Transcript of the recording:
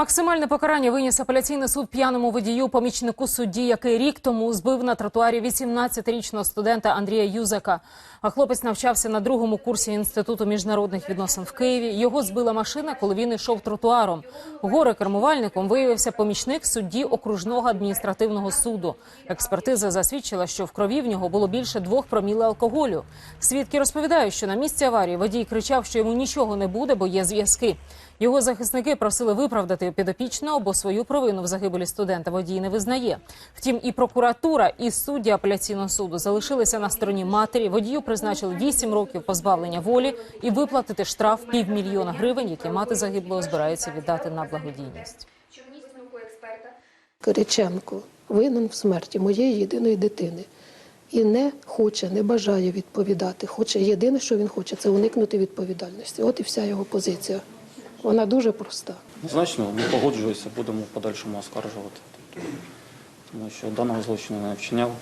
Максимальне покарання виніс апеляційний суд п'яному водію, помічнику судді, який рік тому збив на тротуарі 18-річного студента Андрія Юзака. А хлопець навчався на другому курсі інституту міжнародних відносин в Києві. Його збила машина, коли він йшов тротуаром. Горе кермувальником виявився помічник судді окружного адміністративного суду. Експертиза засвідчила, що в крові в нього було більше двох проміли алкоголю. Свідки розповідають, що на місці аварії водій кричав, що йому нічого не буде, бо є зв'язки. Його захисники просили виправдати підопічного, бо свою провину в загибелі студента водій не визнає. Втім, і прокуратура, і судді апеляційного суду залишилися на стороні матері. Водію призначили 8 років позбавлення волі і виплатити штраф півмільйона гривень, які мати загиблого збирається віддати на благодійність. Кириченко винен в смерті моєї єдиної дитини. І не хоче, не бажає відповідати. Хоче єдине, що він хоче, це уникнути відповідальності. От і вся його позиція. Вона дуже проста. Значно ми погоджуємося, будемо в подальшому оскаржувати. Тому що даного злочину не вчиняв.